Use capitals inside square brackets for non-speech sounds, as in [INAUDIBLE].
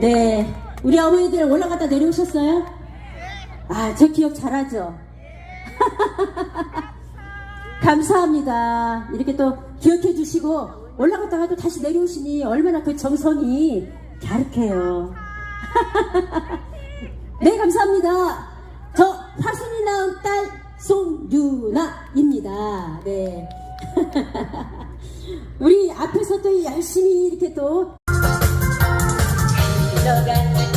네. 우리 어머니들 올라갔다 내려오셨어요? 아, 제 기억 잘하죠? [LAUGHS] 감사합니다. 이렇게 또 기억해 주시고 올라갔다가 또 다시 내려오시니 얼마나 그 정성이 갸륵해요. [LAUGHS] 네, 감사합니다. 저 화순이 낳은 딸 송유나입니다. 네. [LAUGHS] 우리 앞에서 또 열심히 이렇게 또 sugar.